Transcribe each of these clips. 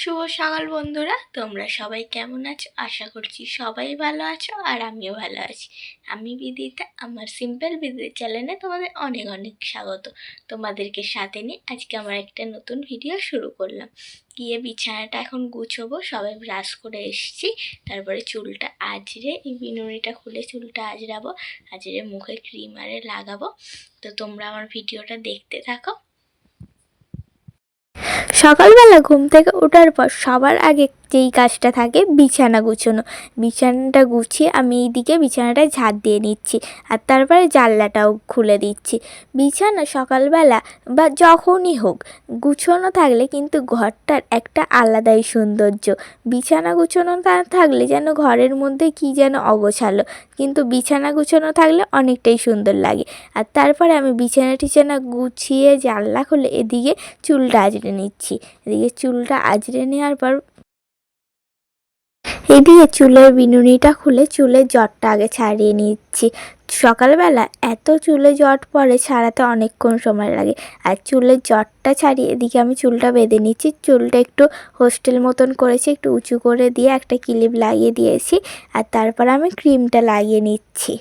শুভ সকাল বন্ধুরা, তোমরা সবাই কেমন আছো? আশা করছি সবাই ভালো আছো আর আমিও ভালো আছি। আমি বিদিতা, আমার সিম্পল বিদি চ্যানেলে তোমাদের অনেক অনেক স্বাগত। তোমাদেরকে সাথে নিয়ে আজকে আমার একটা নতুন ভিডিও শুরু করলাম। গিয়ে বিছানাটা এখন গুছোবো, সবাই ব্রাশ করে এসেছি। তারপরে চুলটা আজরে, এই বিনুনিটা খুলে চুলটা আজরাবো, আজরে মুখে ক্রিম আরে লাগাবো। তো তোমরা আমার ভিডিওটা দেখতে থাকো। সকালবেলা ঘুম থেকে ওঠার পর সবার আগে যেই কাজটা থাকে বিছানা গুছানো। বিছানাটা গুছিয়ে আমি এইদিকে বিছানাটা ঝাড় দিয়ে নিচ্ছি আর তারপরে জানলাটাও খুলে দিচ্ছি। বিছানা সকালবেলা বা যখনই হোক, গুছোনো থাকলে কিন্তু ঘরটার একটা আলাদাই সৌন্দর্য। বিছানা গুছোনো থাকলে যেন ঘরের মধ্যে কি যেন অগোছালো, কিন্তু বিছানা গুছোনো থাকলে অনেকটাই সুন্দর লাগে। আর তারপরে আমি বিছানা টিছানা গুছিয়ে জানলা খুলে এদিকে চুলটা আজড়ে নিচ্ছি। এদিকে চুলটা আজড়ে নেওয়ার পর এদিকে চুলের বিনুনিটা খুলে চুলের জটটা আগে ছাড়িয়ে নিচ্ছি। সকালবেলা এত চুলে জট পরে ছাড়াতে অনেকক্ষণ সময় লাগে। আর চুলের জটটা ছাড়িয়ে এদিকে আমি চুলটা বেঁধে নিচ্ছি। চুলটা একটু হোস্টেল মতন করেছি, একটু উঁচু করে দিয়ে একটা ক্লিপ লাগিয়ে দিয়েছি। আর তারপর আমি ক্রিমটা লাগিয়ে নিচ্ছি।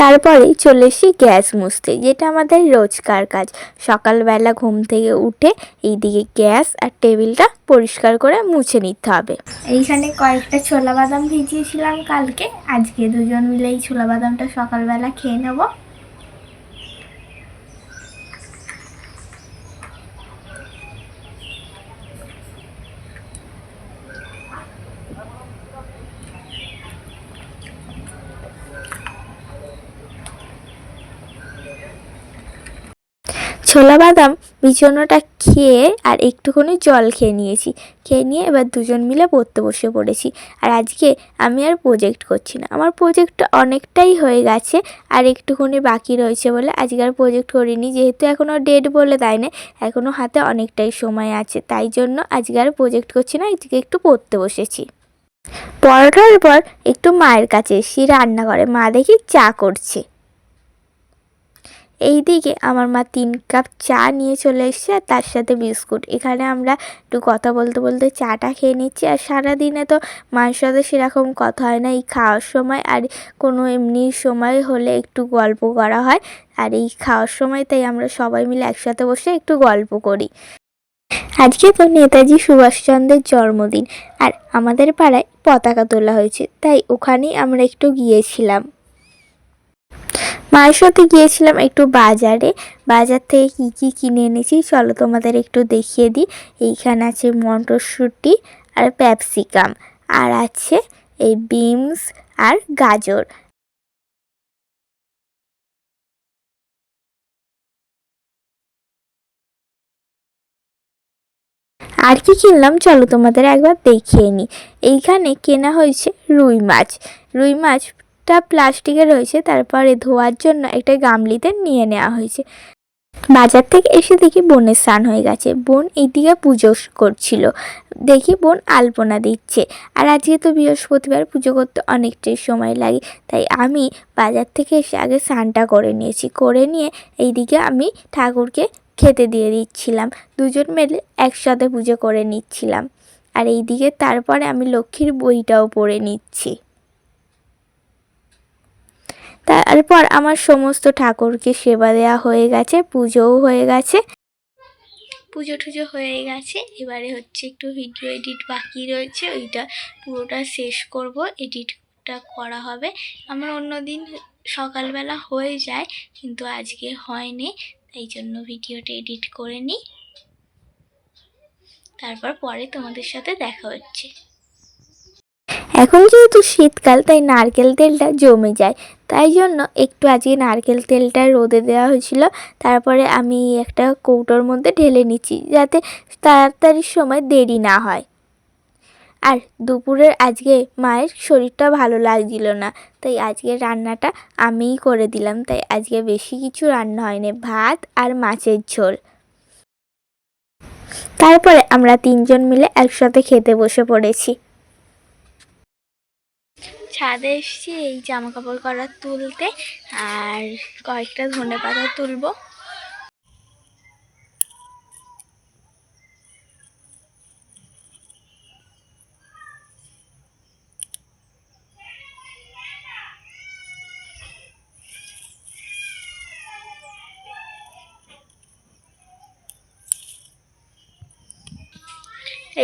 তারপরেই চলে এসি গ্যাস মুছতে, যেটা আমাদের রোজকার কাজ। সকালবেলা ঘুম থেকে উঠে এইদিকে গ্যাস আর টেবিলটা পরিষ্কার করে মুছে নিতে হবে। এইখানে কয়েকটা ছোলা বাদাম ভিজিয়েছিলাম কালকে, আজকে দুজন মিলে এই ছোলা বাদামটা সকালবেলা খেয়ে নেব। ছোলা বাদাম বিছানোটা খেয়ে আর একটুখানি জল খেয়ে নিয়েছি। খেয়ে নিয়ে এবার দুজন মিলে পড়তে বসে পড়েছি। আর আজকে আমি আর প্রজেক্ট করছি না। আমার প্রজেক্টটা অনেকটাই হয়ে গেছে আর একটুখানি বাকি রয়েছে বলে আজকে আর প্রজেক্ট করিনি। যেহেতু এখনও ডেট বলে দেয় না এখনও হাতে অনেকটাই সময় আছে। তাই জন্য আজকে আর প্রজেক্ট করছি না, আজকে একটু পড়তে বসেছি। পড়াটার পর একটু মায়ের কাছে এসে রান্না করে। মা দেখি চা করছে। এই দিকে আমার মা তিন কাপ চা নিয়ে চলে এসছে আর তার সাথে বিস্কুট। এখানে আমরা একটু কথা বলতে বলতে চাটা খেয়ে নিচ্ছি আর সারাদিনে তো মায়ের সাথে সেরকম কথা হয় না। এই খাওয়ার সময় আর কোনো এমনি সময় হলে একটু গল্প করা হয়। আর এই খাওয়ার সময় তাই আমরা সবাই মিলে একসাথে বসে একটু গল্প করি। আজকে তো নেতাজি সুভাষচন্দ্রের জন্মদিন আর আমাদের পাড়ায় পতাকা তোলা হয়েছে। তাই ওখানেই আমরা একটু গিয়েছিলাম। মায়ের সাথে গিয়েছিলাম একটু বাজারে। বাজার থেকে কী কী কিনে এনেছি, চলো তোমাদের একটু দেখিয়ে দিই। এইখানে আছে মটরশুঁটি আর ক্যাপসিকাম। আর আছে এই বিনস আর গাজর। আর কি কিনলাম, চলো তোমাদের একবার দেখিয়ে নিই। এইখানে কেনা হয়েছে রুই মাছ। রুই মাছ টা প্লাস্টিকে রয়েছে, তারপরে ধোয়ার জন্য একটা গামলিতে নিয়ে নেওয়া হয়েছে। বাজার থেকে এসে দেখি বোনের স্নান হয়ে গেছে। বোন এইদিকে পুজো করছিল। দেখি বোন আলপনা দিচ্ছে। আর আজকে তো বৃহস্পতিবার, পুজো করতে অনেকটাই সময় লাগে। তাই আমি বাজার থেকে এসে আগে স্নানটা করে নিয়েছি। করে নিয়ে এইদিকে আমি ঠাকুরকে খেতে দিয়ে দিচ্ছিলাম। দুজন মিলে একসাথে পুজো করে নিচ্ছিলাম। আর এইদিকে তারপরে আমি লক্ষ্মীর বইটাও পড়ে নিচ্ছি। তারপর আমার সমস্ত ঠাকুরকে সেবা দেওয়া হয়ে গেছে, পুজোও হয়ে গেছে। পুজো টুজো হয়ে গেছে। এবারে হচ্ছে একটু ভিডিও এডিট বাকি রয়েছে, ওইটা পুরোটা শেষ করব এডিটটা করা হবে। আমার অন্যদিন সকালবেলা হয়ে যায়, কিন্তু আজকে হয়নি, তাই জন্য ভিডিওটা এডিট করে নিই। তারপর পরে তোমাদের সাথে দেখা হচ্ছে। এখন যেহেতু শীতকাল, তাই নারকেল তেলটা জমে যায়। তাই জন্য একটু আজকে নারকেল তেলটা রোদে দেওয়া হয়েছিল। তারপরে আমি একটা কৌটোর মধ্যে ঢেলে নিচ্ছি, যাতে তাড়াতাড়ির সময় দেরি না হয়। আর দুপুরের আজকে মায়ের শরীরটা ভালো লাগছিল না, তাই আজকে রান্নাটা আমিই করে দিলাম। তাই আজকে বেশি কিছু রান্না হয়নি, ভাত আর মাছের ঝোল। তারপরে আমরা তিনজন মিলে একসাথে খেতে বসে পড়েছি। ছাদে এসেছি, এই জামা কাপড় করার তুলতে, আর কয়েকটা ধনে পাতা তুলবো।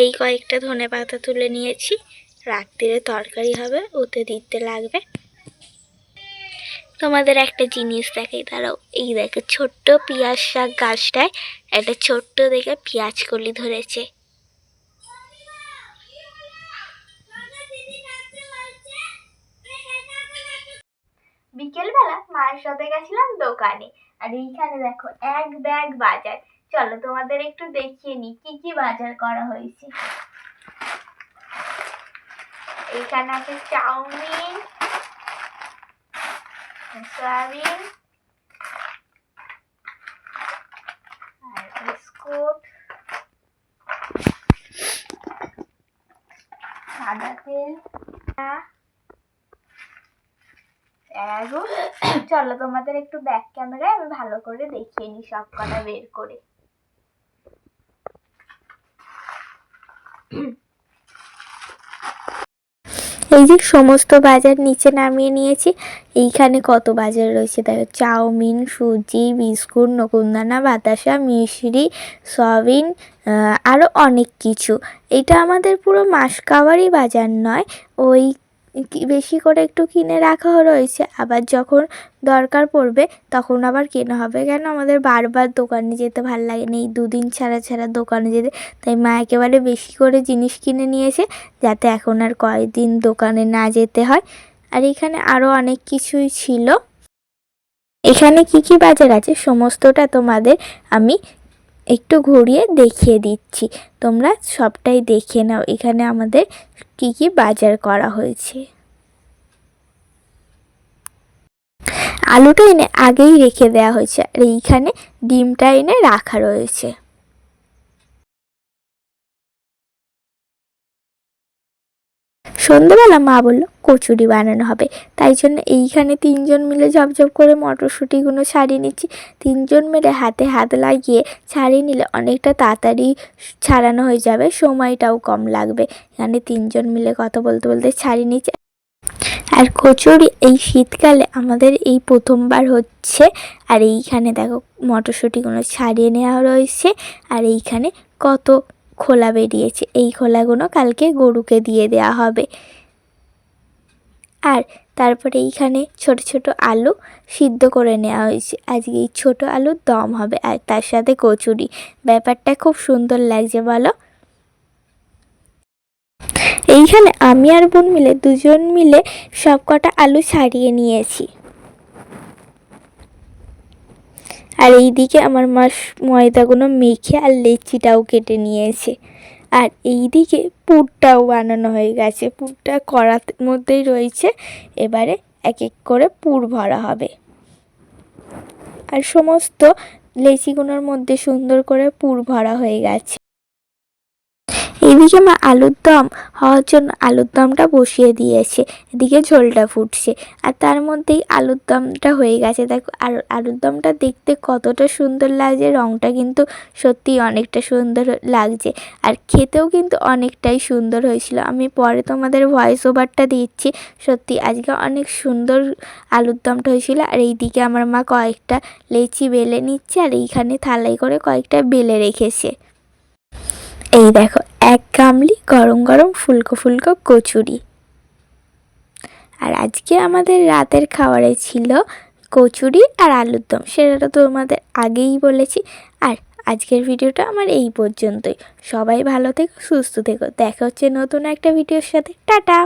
এই কয়েকটা ধনে পাতা তুলে নিয়েছি। রাত্রিরে তরকারি হবে, ওতে দিতে লাগবে। তোমাদের একটা জিনিস দেখাই, দাঁড়াও। এই দেখো, ছোট্ট পেঁয়াজ শাক গাছটায় একটা ছোট্ট দেখে পেঁয়াজ কলি ধরেছে। বিকেলবেলা মায়ের সাথে গেছিলাম দোকানে, আর এইখানে দেখো, এক ব্যাগ বাজার। চলো তোমাদের একটু দেখিয়ে নিই, কি কি বাজার করা হয়েছে। এইখানে আছে চাউমিন সয়াবিন আর বিস্কুট সাদা তেল চলো, তোমাদের একটু ব্যাক ক্যামেরায় আমি ভালো করে দেখিয়ে নিই সব কটা বের করে। এই যে সমস্ত বাজার নিচে নামিয়ে নিয়েছি, এইখানে কত বাজার রয়েছে? দেখো, চাউমিন, সুজি, বিস্কুট নকুনদানা বাতাসা মিশরি সয়াবিন আরও অনেক কিছু। এটা আমাদের পুরো মাস কাওয়ারই বাজার নয়, ওই বেশি করে একটু কিনে রাখা রয়েছে। আবার যখন দরকার পড়বে, তখন আবার কেনা হবে। কেন? আমাদের বারবার দোকানে যেতে ভালো লাগে না। এই দুদিন ছাড়া ছাড়া দোকানে যেতে। তাই মা একেবারে বেশি করে জিনিস কিনে নিয়েছে, যাতে এখন আর কয়েকদিন দোকানে না যেতে হয়। আর এখানে আরও অনেক কিছুই ছিল। এখানে কি কি বাজার আছে? সমস্তটা তোমাদের আমি একটু ঘুরিয়ে দেখিয়ে দিচ্ছি। তোমরা সবটাই দেখে নাও। এখানে আমাদের কি কি বাজার করা হয়েছে। আলুটা এনে আগেই রেখে দেওয়া হয়েছে। আর এইখানে ডিমটা এনে রাখা রয়েছে। সন্ধ্যেবেলা মা বলল, কচুরি বানানো হবে। তাই জন্য এইখানে তিনজন মিলে ঝপঝপ করে মটরশুঁটিগুলো ছাড়িয়ে নিচ্ছি। তিনজন মিলে হাতে হাত লাগিয়ে ছাড়িয়ে নিলে অনেকটা তাড়াতাড়ি ছাড়ানো হয়ে যাবে, সময়টাও কম লাগবে। এখানে তিনজন মিলে কথা বলতে বলতে ছাড়িয়ে নিচ্ছি। আর কচুরি এই শীতকালে আমাদের এই প্রথমবার হচ্ছে। আর এইখানে দেখো মটরশুঁটিগুলো ছাড়িয়ে নেওয়া রয়েছে। আর এইখানে কত খোলা বেরিয়েছে। এই খোলাগুলো কালকে গরুকে দিয়ে দেওয়া হবে। আর তারপরে এইখানে ছোট ছোট আলু সিদ্ধ করে নেওয়া হয়েছে। আজকে এই ছোটো আলুর দম হবে আর তার সাথে কচুরি। ব্যাপারটা খুব সুন্দর লাগছে, বলো? এইখানে আমি আর বোন মিলে দুজন মিলে সব কটা আলু ছাড়িয়ে নিয়েছি। আর এই দিকে আমার মা ময়দাগুলো মেখে আর লেচিটাও কেটে নিয়েছে। আর এই দিকে পুরটাও বানানো হয়ে গেছে। পুরটা করার মধ্যেই রয়েছে। এবারে এক এক করে পুর ভরা হবে। আর সমস্ত লেচিগুলোর মধ্যে সুন্দর করে পুর ভরা হয়ে গেছে। এইদিকে মা আলুর দম হওয়ার জন্য আলুর দমটা বসিয়ে দিয়েছে। এদিকে ঝোলটা ফুটছে। আর তার মধ্যেই আলুর দমটা হয়ে গেছে। দেখো, আর আলুর দমটা দেখতে কতটা সুন্দর লাগছে। রঙটা কিন্তু সত্যি অনেকটা সুন্দর লাগছে। আর খেতেও কিন্তু অনেকটাই সুন্দর হয়েছিল। আমি পরে তোমাদের ভয়েস ওভারটা দিচ্ছি। সত্যি আজকে অনেক সুন্দর আলুর দমটা হয়েছিল। আর এইদিকে আমার মা কয়েকটা লেচি বেলে নিচ্ছে। আর এইখানে থালাই করে কয়েকটা বেলে রেখেছে। এই দেখো, এক গামলি গরম গরম ফুলকো ফুলকো কচুরি। আর আজকে আমাদের রাতের খাবারে ছিল কচুরি আর আলুর দম। সেটা তো তোমাদের আগেই বলেছি। আর আজকের ভিডিওটা আমার এই পর্যন্তই। সবাই ভালো থেকো, সুস্থ থেকো। দেখা হচ্ছে নতুন একটা ভিডিওর সাথে। টাটা!